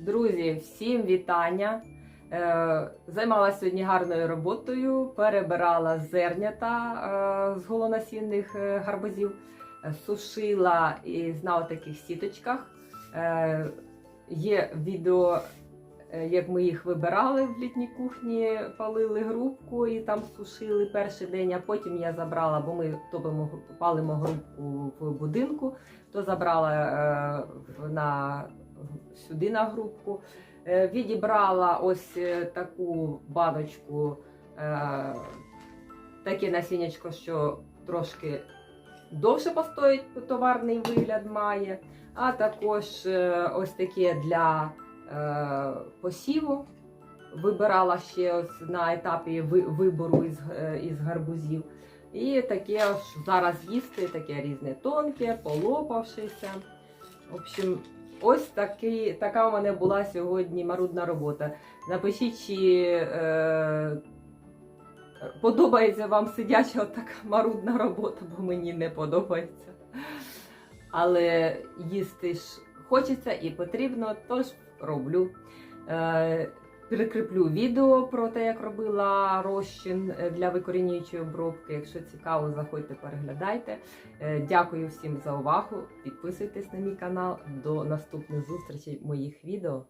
Друзі, всім вітання! Е, Займалася сьогодні гарною роботою, перебирала зернята е, з голонасінних е, гарбузів, сушила із на таких сіточках. Є відео, як ми їх вибирали в літній кухні, палили грубку і там сушили перший день, а потім я забрала, бо ми топимо, палимо грубку в будинку, то забрала сюди на грубку. Е, Відібрала ось е, таку баночку, е, таке насіннячко, що трошки довше постоїть, товарний вигляд має. А також ось таке для посіву. Вибирала ще ось на етапі вибору із, із гарбузів. І таке зараз їсти, таке різне тонке, полопавшися. В общем, ось такий, така у мене була сьогодні марудна робота. Напишіть, чи е, подобається вам сидяча така марудна робота, бо мені не подобається. Але їсти ж хочеться і потрібно, тож роблю. Е, Прикріплю відео про те, як робила розчин е, для викорінюючої обробки. Якщо цікаво, заходьте, переглядайте. Е, Дякую всім за увагу. Підписуйтесь на мій канал. До наступних зустрічей моїх відео.